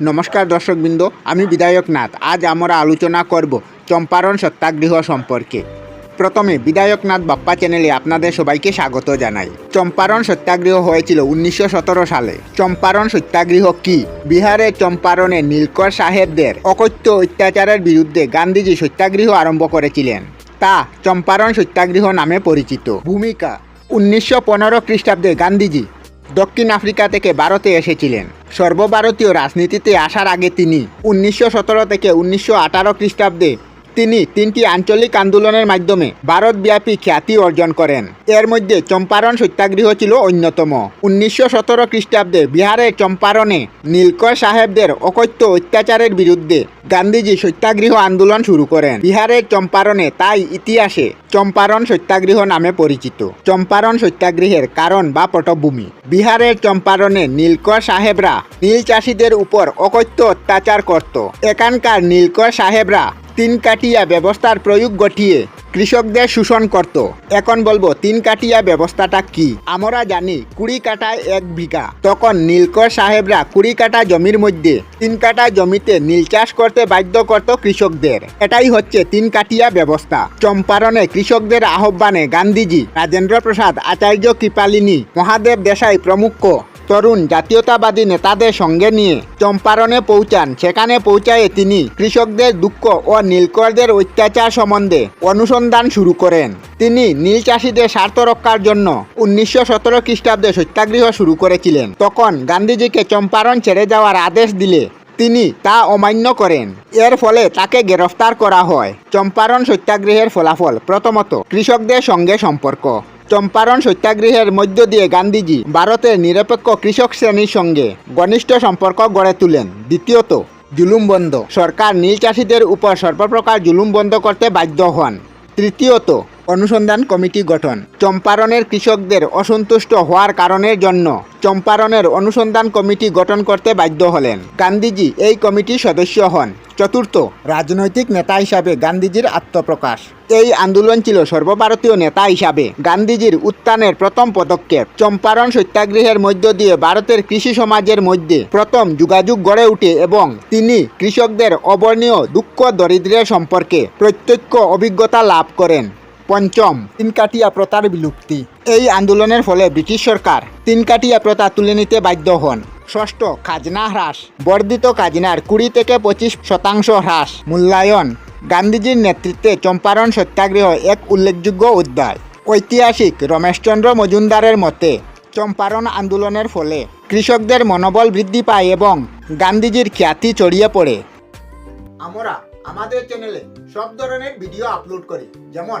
নমস্কার দর্শকবৃন্দ, আমি বিধায়ক নাথ। আজ আমরা আলোচনা করব চম্পারণ সত্যাগ্রহ সম্পর্কে। প্রথমে বিধায়ক নাথ বাপ্পা চ্যানেলে আপনাদের সবাইকে স্বাগত জানাই। চম্পারণ সত্যাগ্রহ হয়েছিল উনিশশো সতেরো সালে। চম্পারণ সত্যাগ্রহ কি? বিহারের চম্পারণে নীলকর সাহেবদের অকথ্য অত্যাচারের বিরুদ্ধে গান্ধীজি সত্যাগ্রহ আরম্ভ করেছিলেন। তা চম্পারণ সত্যাগ্রহ নামে পরিচিত। ভূমিকা, উনিশশো পনেরো খ্রিস্টাব্দে গান্ধীজি দক্ষিণ আফ্রিকা থেকে ভারতে এসেছিলেন। সর্বভারতীয় রাজনীতিতে আসার আগে তিনি উনিশশো সতেরো থেকে উনিশশো আঠারো খ্রিস্টাব্দে তিনি তিনটি আঞ্চলিক আন্দোলনের মাধ্যমে ভারতব্যাপী খ্যাতি অর্জন করেন। এর মধ্যে চম্পারণ সত্যাগ্রহ ছিল অন্যতম। উনিশশো সতেরো খ্রিস্টাব্দে বিহারের চম্পারণে নীলকর সাহেবদের অকথ্য অত্যাচারের বিরুদ্ধে গান্ধীজি সত্যাগ্রহ আন্দোলন শুরু করেন। বিহারের চম্পারণে তাই ইতিহাসে চম্পারণ সত্যাগ্রহ নামে পরিচিত। চম্পারণ সত্যাগ্রহের কারণ বা পটভূমি। বিহারের চম্পারণে নীলকর সাহেবরা নীল চাষিদের উপর অকথ্য অত্যাচার করত। এখানকার নীলকর সাহেবরা তিন কাটিয়া ব্যবস্থার প্রয়োগ ঘটিয়ে কৃষকদের শোষণ করত। এখন বলব, তিন কাটিয়া ব্যবস্থাটা কি? আমরা জানি, কুড়ি কাটায় এক বিঘা। তখন নীলকর সাহেবরা কুড়ি কাটা জমির মধ্যে তিন কাটা জমিতে নীল চাষ করতে বাধ্য করত কৃষকদের। এটাই হচ্ছে তিন কাটিয়া ব্যবস্থা। চম্পারণে কৃষকদের আহ্বানে গান্ধীজি রাজেন্দ্র প্রসাদ আচার্য কৃপালিনী, মহাদেব দেশাই প্রমুখ। তরুণ জাতীয়তাবাদী নেতাদের সঙ্গে নিয়ে চম্পারণে পৌঁছান। সেখানে পৌঁছায়ে তিনি। কৃষকদের দুঃখ ও নীলকরদের অত্যাচার সম্বন্ধে অনুসন্ধান শুরু করেন। তিনি নীল চাষিদের স্বার্থ রক্ষার জন্য উনিশশো সতেরো খ্রিস্টাব্দে সত্যাগ্রহ শুরু করেছিলেন। তখন গান্ধীজিকে চম্পারণ ছেড়ে যাওয়ার আদেশ দিলে তিনি তা অমান্য করেন। এর ফলে তাকে গ্রেফতার করা হয়। চম্পারণ সত্যাগ্রহের ফলাফল প্রথমত কৃষকদের সঙ্গে সম্পর্ক। চম্পারণ সত্যাগ্রহের মধ্য দিয়ে গান্ধীজি ভারতের নিরপেক্ষ কৃষক শ্রেণির সঙ্গে ঘনিষ্ঠ সম্পর্ক গড়ে তুলেন। দ্বিতীয়ত, জুলুম বন্ধ। সরকার নীল চাষিদের উপর সর্বপ্রকার জুলুম বন্ধ করতে বাধ্য হন। তৃতীয়ত অনুসন্ধান কমিটি গঠন। চম্পারণের কৃষকদের অসন্তুষ্ট হওয়ার কারণের জন্য চম্পারণের অনুসন্ধান কমিটি গঠন করতে বাধ্য হলেন। গান্ধীজি এই কমিটির সদস্য হন। চতুর্থ রাজনৈতিক নেতা হিসাবে গান্ধীজির আত্মপ্রকাশ। এই আন্দোলন ছিল সর্বভারতীয় নেতা হিসাবে। গান্ধীজির উত্থানের প্রথম পদক্ষেপ চম্পারণ সত্যাগ্রহের মধ্য দিয়ে ভারতের কৃষি সমাজের মধ্যে প্রথম যোগাযোগ গড়ে ওঠে এবং তিনি কৃষকদের অবর্ণীয় দুঃখ দরিদ্রের সম্পর্কে প্রত্যক্ষ অভিজ্ঞতা লাভ করেন। পঞ্চম তিনকাটিয়া প্রথার বিলুপ্তি। এই আন্দোলনের ফলে ব্রিটিশ সরকার তিনকাটিয়া প্রথা তুলে নিতে বাধ্য হন। ষষ্ঠ, খাজনা হ্রাস। বর্ধিত খাজনার কুড়ি থেকে পঁচিশ শতাংশ হ্রাস। মূল্যায়ন। গান্ধীজির নেতৃত্বে চম্পারণ সত্যাগ্রহ এক উল্লেখযোগ্য অধ্যায়। ঐতিহাসিক রমেশচন্দ্র মজুমদারের মতে, চম্পারণ আন্দোলনের ফলে কৃষকদের মনোবল বৃদ্ধি পায় এবং গান্ধীজির খ্যাতি ছড়িয়ে পড়ে। আমরা আমাদের চ্যানেলে সব ধরনের ভিডিও আপলোড করি। যেমন